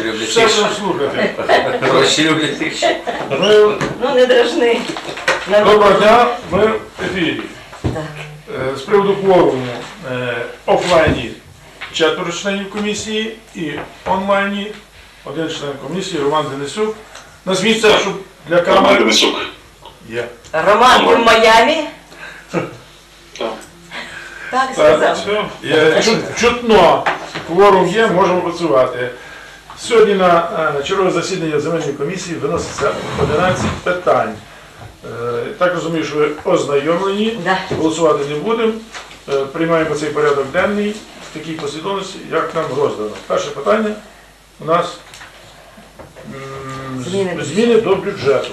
Гроші люблять Все тишу. будемо слухати. Гроші люблять тишу. Ми, Ну не дражни. доброго дня, ми в ефірі. Так. Е, З приводу кворуму е, офлайні четверо членів комісії і онлайні один член комісії Роман Денисюк. Назвіться, щоб для Роман камери Денисюк. є. Роман, ти в Майамі? Так. Так Так, сказав. все. Є, чут- Чутно. Кворум є, можемо працювати. Сьогодні на е, чергове засідання земельної комісії виноситься 11 питань. Е, Так розумію, що ви ознайомлені. Голосувати не будемо. Е, Приймаємо цей порядок денний в такій послідовності, як нам роздано. Перше питання у нас зміни до бюджету.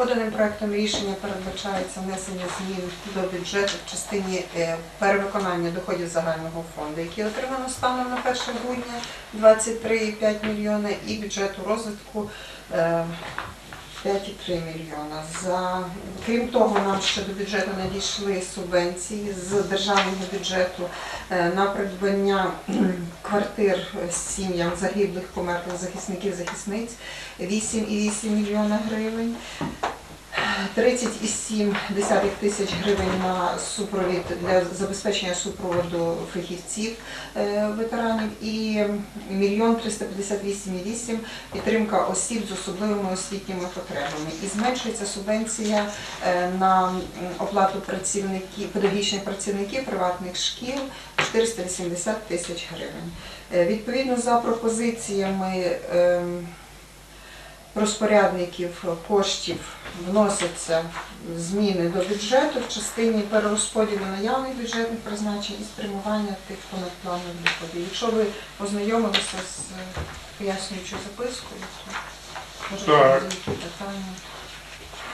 Поданим проектом рішення передбачається внесення змін до бюджету в частині е, перевиконання доходів загального фонду, які отримано станом на 1 грудня 23,5 мільйона, і бюджету розвитку е, 5,3 мільйона. За крім того, нам ще до бюджету надійшли субвенції з державного бюджету е, на придбання квартир сім'ям загиблих померлих захисників захисниць 8,8 мільйона гривень. 30,7 тисяч гривень на супровід для забезпечення супроводу фахівців е, ветеранів і мільйон 358,8 підтримка осіб з особливими освітніми потребами. І зменшується субвенція е, на оплату працівників, педагогічних працівників приватних шкіл 480 тисяч гривень. Е, Відповідно за пропозиціями ем, розпорядників коштів вносяться зміни до бюджету в частині перерозподілу наявних бюджетних призначень і спрямування тих понадпланових доходів. Якщо ви ознайомилися з е, пояснюючою запискою, то можете задати питання.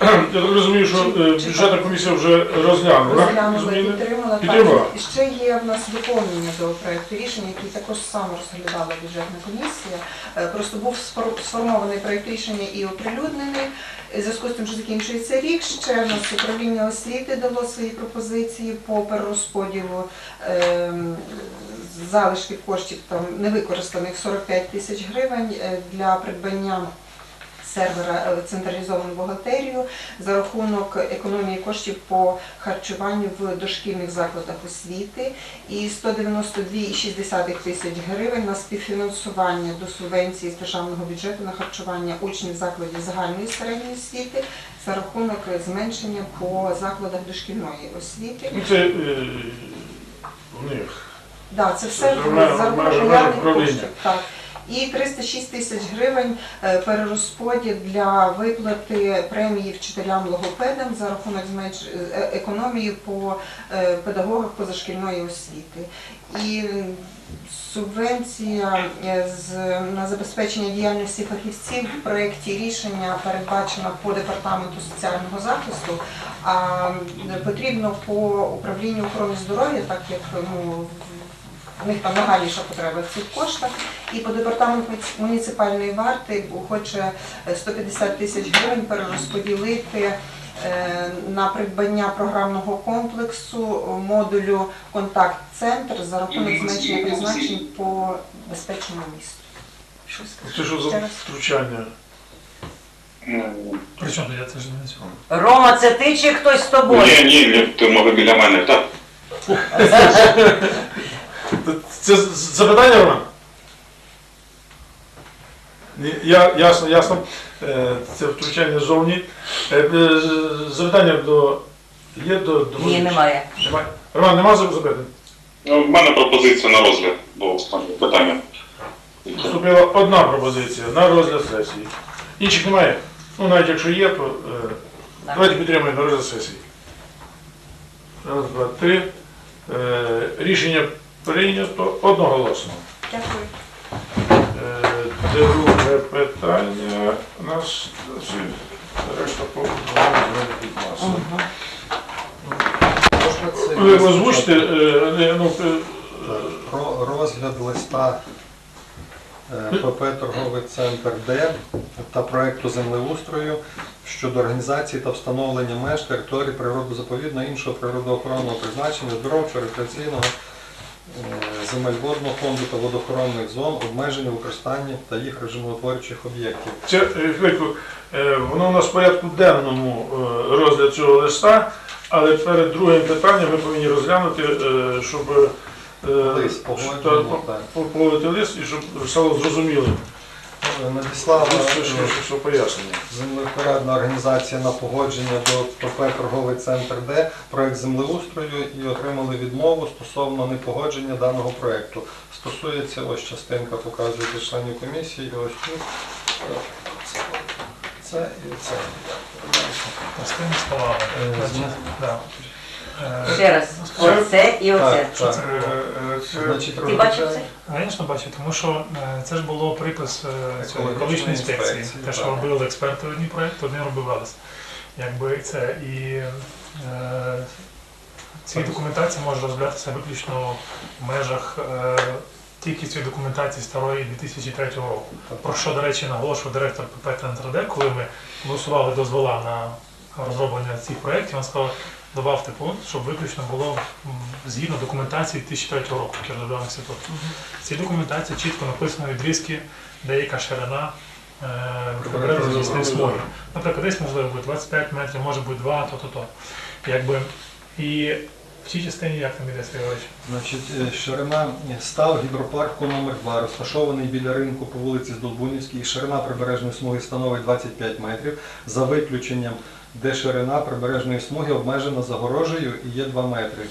Я так розумію, що е, бюджетна комісія вже розглянула Розглянула, зміни. підтримала. Підтримала. Так. І ще є в нас доповнення до проекту рішення, який також саме розглядала бюджетна комісія. Е, Просто був спор- сформований проект рішення і оприлюднений. В зв'язку з тим, що закінчується рік, ще в нас управління освіти дало свої пропозиції по перерозподілу ем, залишків коштів там невикористаних 45 тисяч гривень е, для придбання сервера е, централізовану бухгалтерію за рахунок економії коштів по харчуванню в дошкільних закладах освіти і 192,6 тисяч гривень на співфінансування до субвенції з державного бюджету на харчування учнів закладів загальної середньої освіти за рахунок зменшення по закладах дошкільної освіти. Це е, у них. Да, це все за рахунок коштів. І 306 тисяч гривень е, перерозподіл для виплати премії вчителям логопедам за рахунок зменш... е, економії по е, педагогах позашкільної освіти. І субвенція е, на забезпечення діяльності фахівців в проєкті рішення передбачена по департаменту соціального захисту, а потрібно по управлінню охорони здоров'я, так як ну, в- в них там нагальніша потреба в цих коштах. І по департаменту муніципальної варти хоче е, 150 тисяч гривень перерозподілити е, на придбання програмного комплексу модулю контакт-центр за рахунок зменшення призначень по безпечному місту. Що Це що за втручання? Ну, Причому я теж не цього. Рома, це ти чи хтось з тобою? Ні, ні, ні, ти може біля мене. Так. Це запитання, Роман? Я, ясно, ясно. Е, Це втручання ззовні. Е, е, Запитання до. Є до, до Ні, немає. Немає. Роман, нема запитань? Ну, в мене пропозиція на розгляд, бо останнє питання. Поступила одна пропозиція на розгляд сесії. Інших немає. Ну, навіть якщо є, то е, давайте підтримуємо на розгляд сесії. Раз, два, три. Е, Рішення прийнято одноголосно. Дякую. Е, Друге питання. У нас решта по від нас. Мгм. Ви озвучите, е, ну, е, Про розгляд листа ПП Торговий центр Д та проекту землеустрою щодо організації та встановлення меж території природозаповідного іншого природоохоронного призначення, здоровчого, рекреаційного земель водного фонду та водохоронних зон, обмеження використання та їх режимоутворюючих об'єктів. Це, е, хвильку, е, воно у нас в порядку денному е, розгляд цього листа, але перед другим питанням ми повинні розглянути, е, щоб е, Лист так. лист і щоб стало зрозумілим. Е, Надіслала Що, що, е, що, що пояснення. землевпорядна організація на погодження до ПП торговий центр Д проект землеустрою і отримали відмову стосовно непогодження даного проекту. Стосується ось частинка, показуєте членів комісії, і ось тут. Це і це. Простими словами. Е. Е, Ще раз. Оце і оце. Так, так. було? Е, е, Значить, Ти бачив це? Звісно, бачу, тому що е, це ж було припис е, цієї Екологічної інспекції. інспекції, Те, що так. робили експерти одні проєкти, одні робив ВЕЛЕС. Якби це і е, ці документації можуть розглядатися виключно в межах е, тільки цієї документації старої 2003 року. Про що, до речі, наголошував директор ПП Центр коли ми голосували дозвола на розроблення цих проєктів, він сказав, добавте пункт, щоб виключно було згідно документації 2003 року, розробляв інститут. В цій документації чітко написано відрізки, деяка ширина е, прибережної смуги. Наприклад, десь можливо буде 25 метрів, може бути 2, то, то, то. Якби, і в цій частині як там іде Сергійович? Значить, е, ширина став гідропарку номер 2 розташований біля ринку по вулиці Здолбунівській. Ширина прибережної смуги становить 25 метрів, за виключенням, де ширина прибережної смуги обмежена загорожею і є 2 метри.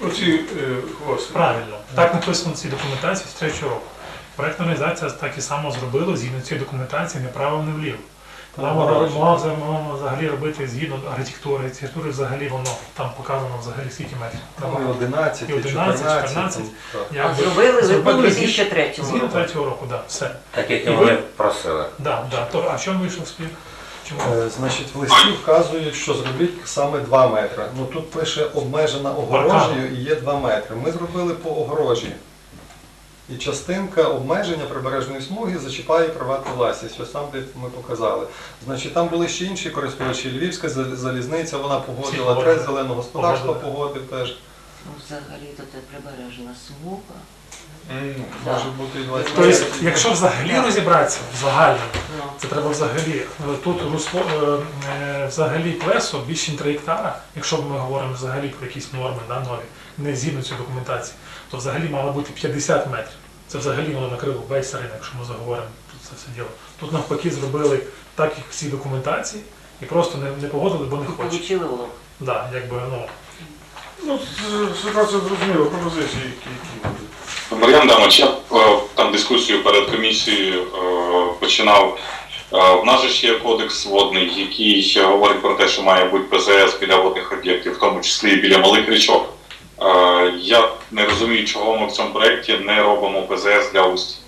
Оці е, хвости. Правильно. Так написано в цій документації з 3 року. Проектна організація так і само зробила згідно цієї документації не не вліво. Вона могла, могла вза- могла взагалі робити згідно архітектури. Архітектури взагалі воно там показано взагалі скільки метрів. Там і 11, І і 11, 14. 14. так. А Якби зробили зробили у згідно- 2003 Згідно року. третього року, так, все. Так як і вони просили. Да, да. То, а в чому вийшов спір? Чому? Е, Значить, в листі вказують, що зробіть саме 2 метри. Ну тут пише обмежена огорожею і є 2 метри. Ми зробили по огорожі. І частинка обмеження прибережної смуги зачіпає приватну власність. Ось там, де ми показали. Значить, там були ще інші користувачі. Львівська зал- залізниця, вона погодила, Всі погодили. Трест зеленого господарства погодив теж. Ну, взагалі то це прибережна смуга. М, Може бути і 20 Тобто, якщо взагалі розібратися, взагалі, Ну, це треба взагалі. е, Тут русло, е, е, взагалі плесо більше ніж 3 гектара, якщо ми говоримо взагалі про якісь норми да, нові, не згідно цієї документації, то взагалі мало бути 50 метрів. Це взагалі воно накрило весь ринок, якщо ми заговоримо тут це все діло. Тут навпаки зробили так, як всі документації, і просто не, не погодили, бо не хочуть. Получили. Да, якби, ну, Ну, ситуація зрозуміла, пропозиції, які, які будуть. Мар'ян Дамович, я е, там дискусію перед комісією е, починав. Е, В нас ж є кодекс водний, який ще говорить про те, що має бути ПЗС біля водних об'єктів, в тому числі і біля малих річок. Я не розумію, чого ми в цьому проєкті не робимо ПЗС для устів.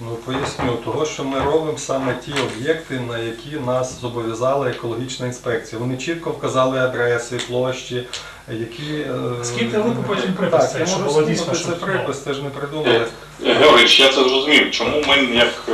Ну, поясню, того, що ми робимо саме ті об'єкти, на які нас зобов'язала екологічна інспекція. Вони чітко вказали адреси, площі, які... е, Скільки ви потім припис Так, я можу було скинути це припис, це ж не придумали. Е, Георгійович, я це зрозумів. Чому ми, як е,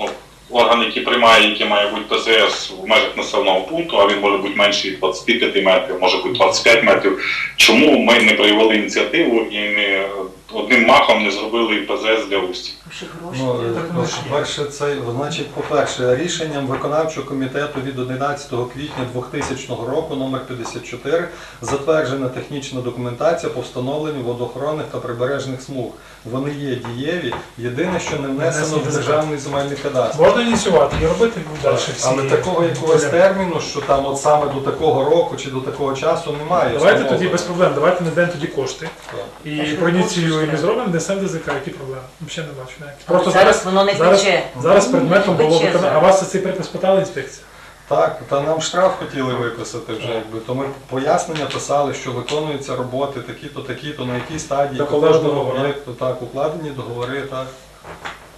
ну, орган, який приймає, який має бути ПЗС в межах населеного пункту, а він може бути менший 25 метрів, може бути 25 метрів. Чому ми не проявили ініціативу і не одним махом не зробили ПЗС для устів? Ще гроші. Ну, е, Так, ну, є. по-перше, це, значить, по-перше, рішенням виконавчого комітету від 11 квітня 2000 року номер 54 затверджена технічна документація по встановленню водоохоронних та прибережних смуг. Вони є дієві. Єдине, що не внесено в державний земельний кадастр. Можна ініціювати і робити далі всі. Але такого якогось терміну, що там от саме до такого року чи до такого часу немає. Давайте тоді без проблем, давайте знайдемо тоді кошти. Так. І проініціюємо і зробимо ДСМ ДЗК, які проблеми? Взагалі не бачу Просто зараз зараз, воно не зараз, тече. зараз предметом було Тече виконання. А зараз. вас за цей припис питала інспекція? Так, та нам штраф хотіли виписати вже, якби. То ми пояснення писали, що виконуються роботи такі-то, такі-то, на якій стадії Так, по укладені договори. об'єкту, так, укладені договори, так.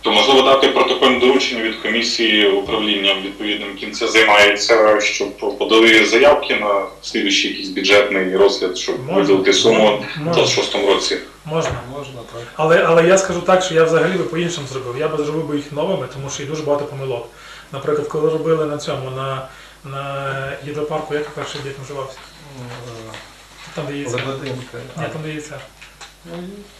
То можливо дати протокольне доручення від комісії управління відповідним ким це займається, щоб подали заявки на слідуючий якийсь бюджетний розгляд, щоб Можна. виділити суму в Можна. 26 році. Можна. Можна, так. Але, але я скажу так, що я взагалі би по-іншому зробив. Я би зробив би їх новими, тому що є дуже багато помилок. Наприклад, коли робили на цьому, на, на гідропарку, як перший об'єкт називався? Там, де. Лебединка. Ні, там де яйця. Ну,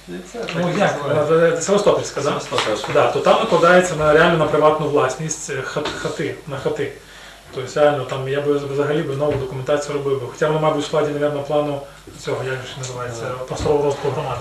і, і так Ну як? Е, Севастопольська, да? Севастопольська. Да, то там накладається на реально на приватну власність е, хат- хати, на хати. Тобто реально там я би взагалі би нову документацію робив би. Хоча воно, мабуть, в складі, мабуть, плану цього, як же ж називається, просторового розвитку громади.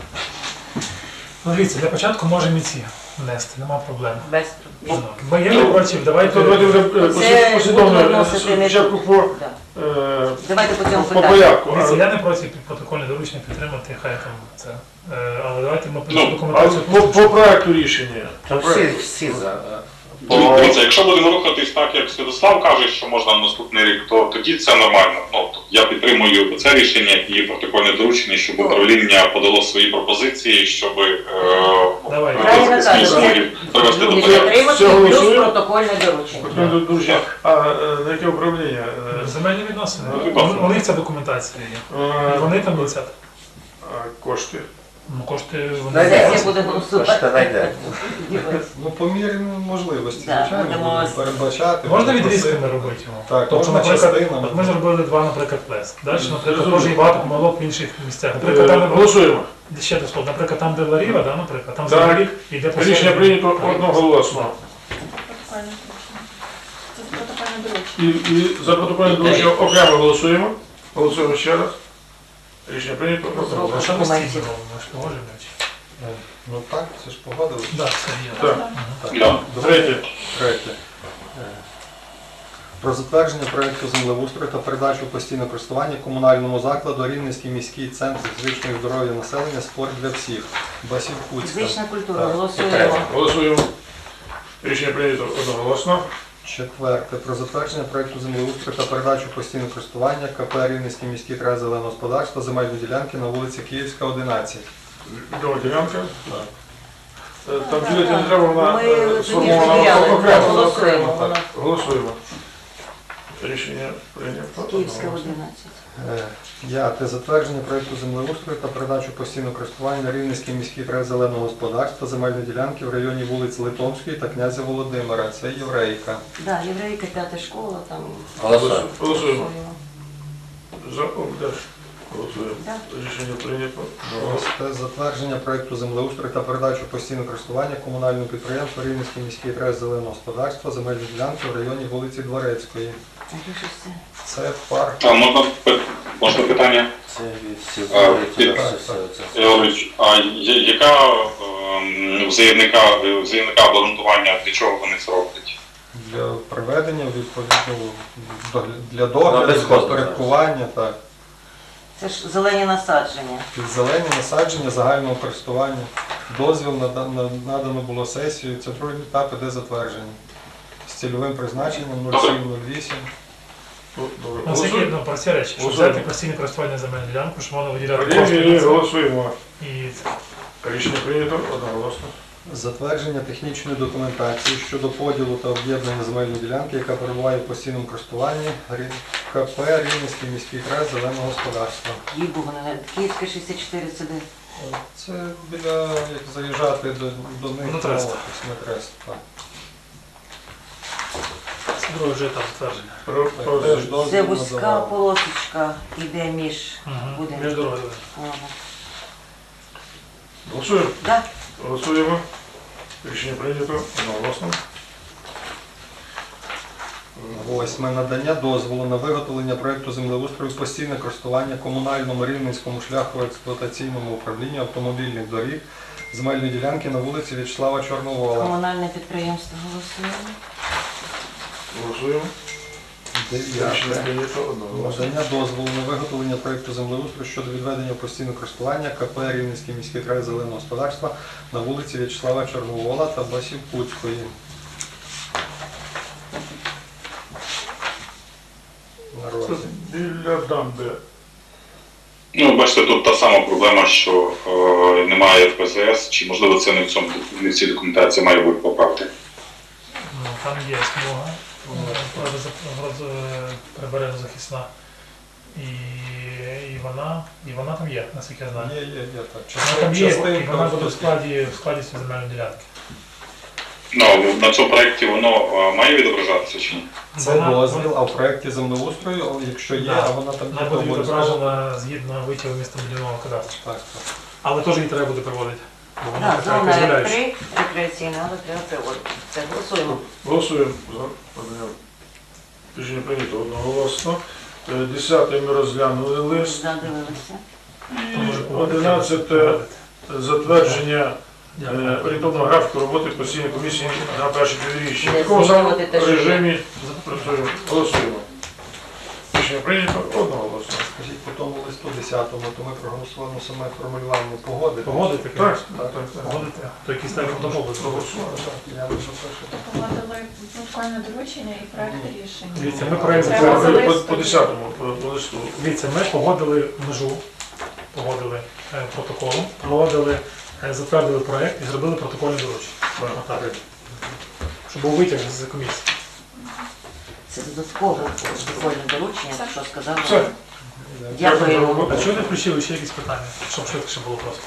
Ну, дивіться, для початку можемо і ці внести, нема проблем. Без проблем. Бо я не против давайте. Давайте вже е, Це послідовно будемо вносити не спочатку по, Да. е, Давайте по цьому по питанню. порядку. Дивіться, а- я не проти протокольне доручення підтримати, хай там це. Е, Але давайте ми Ну, А документацію. по, по проекту рішення. Всі за. Дивіться, якщо будемо рухатись так, як Святослав каже, що можна на наступний рік, то тоді це нормально. Ну тобто я підтримую це рішення і протокольне доручення, щоб управління подало свої пропозиції, щоб е, привести до порядку. плюс протокольне доручення. А е, на яке управління? Е, Земельні відносини. Ну, У- них ця документація є. е, Вони там летять. Кошти. Ну, кошти вони. Знайде. Сесія буде голосувати. Знайде. Ну, по мірі можливості, Да, звичайно, будемо будемо передбачати. Можна будемо відрізками просити. робити його? Так, Тобто, можна наприклад, частинами. от ми зробили два, наприклад, плес. Далі, наприклад, Зрозуміло. може і багато помилок в інших місцях. Наприклад, там, Е, де Голосуємо. ще до слова, наприклад, там, де Ларіва, да, наприклад, там Так. взагалі йде по Рішення прийнято одноголосно. Протокольне доручення. Це протокольне доручення. І, і за протокольне доручення окремо голосуємо. Голосуємо ще раз. Рішення прийнято А одноголосно. що ми Документів. погоджуємо. Е, Ну так, це ж погодили. Да, це є. Так. Так. Третє. Третє. Е, Про затвердження проєкту землеустрою та передачу в постійне користування комунальному закладу Рівненський міський центр фізичного здоров'я населення спорт для всіх. Басівкутська. Фізична культура. Так. Голосуємо. Голосуємо. Рішення прийнято одноголосно. Четверте. Про затвердження проєкту землеустрою та передачу постійного користування КП Рівненський міській край зеленого господарства земельної ділянки на вулиці Київська, 11. Відома ділянка. Так. Е, Там ділянка не треба, вона Ми е, сформована окремо. голосуємо. окремо, Вона так. Голосуємо. Рішення прийнято. Київська одноголосно. 11. Е, П'яте. Затвердження проєкту землеустрою та передачу постійного користування Рівненський міський край зеленого господарства земельної ділянки в районі вулиць Литовської та князя Володимира. Це єврейка. Да, єврейка, п'ята школа, там Голосуємо. Голосуємо. голосуємо. Рішення прийнято. Шосте. Затвердження проєкту землеустрою та передачу постійного користування комунального підприємства Рівненський міський край зеленого господарства земельної ділянки в районі вулиці Дворецької. Це? Парк. А можна можна питання? Це від всіх А, я- яка ем, взаємника, взаємника обґрунтування, для чого вони це роблять? Для проведення відповідно догля- для догляду, для порядкування, так. Це ж зелені насадження. Під зелені насадження загального користування. Дозвіл нада- на- надано було сесію. Це другий етап іде затвердження. Цільовим призначенням 0708. Ну, добре. Ну, це є ну, прості речі, щоб взяти постійне користування земельну ділянку, щоб воно виділяти кошти. Голосуємо. І Рішення прийнято одноголосно. Затвердження технічної документації щодо поділу та об'єднання земельної ділянки, яка перебуває в постійному користуванні КП Рівненський міський край зеленого господарства. Їй Богу, Київська 64 це де? Це біля як заїжджати до, до них Смотрест. Смотрест, так. Вже. Про, про, Теж дозвіл Це вузька надавали. полосочка іде між Між будинками. дорогою. Ага. Голосуємо. Да? Голосуємо. Рішення прийнято одноголосно. Восьме. Надання дозволу на виготовлення проєкту землеустрою постійне користування комунальному рівненському шляхово-експлуатаційному управлінню автомобільних доріг земельної ділянки на вулиці В'ячеслава Чорновола. Комунальне підприємство голосуємо. Голосуємо. Дев'яте. Надання дозволу на виготовлення проєкту землеустрою щодо відведення в постійне користування КП Рівненський міський край зеленого господарства на вулиці В'ячеслава Чорновола та Басівкутської. На розі. біля дамби. Ну, бачите, тут та сама проблема, що е, немає ПЗС, чи можливо це не в цьому не в цій документації має бути поправки. Ну, там є смуга, прибережна захисна. І, і, вона, і вона там є, наскільки я знаю. Є, є, є, так. Вона там є, і вона буде в складі, в складі цієї земельної ділянки. Ну, на цьому проєкті воно має відображатися чи ні? Це Вона- дозвіл, а в проєкті землеустрою, якщо є, Да. а вона там Вона є, буде то обов'язково. відображена згідно витягу містобудівного кадастру. Так, так. Але теж її треба буде проводити. Бо вона Так, така зона дозволяюча. Р3 рекреаційна, але треба приводити. Це голосуємо. Голосуємо за подання. Рішення прийнято одноголосно. Е, Десяте ми розглянули лист. Задивилися. І. Одинадцяте затвердження е, орієнтовного графіку роботи постійної комісії на перші півріччя. В такому самому режимі працюємо. Голосуємо. Рішення прийнято одноголосно. Скажіть, по тому листу 10-му, то ми проголосували на саме формулювання погоди. Погодити, Так, так, так. так. Погодити. То так протокол буде. Проголосували. Я лише перше. Погодили протокольне доручення і проект рішення. Дивіться, ми проект Треба По- По по 10-му по по листу. Дивіться, ми погодили межу, погодили е, протоколом, погодили, е, затвердили проект і зробили протокольне доручення. Отак. Щоб був витяг з комісії. Це додатково протокольне доручення, що сказали. Все. Роботу. А чого не включили ще якісь питання, щоб швидше було просто?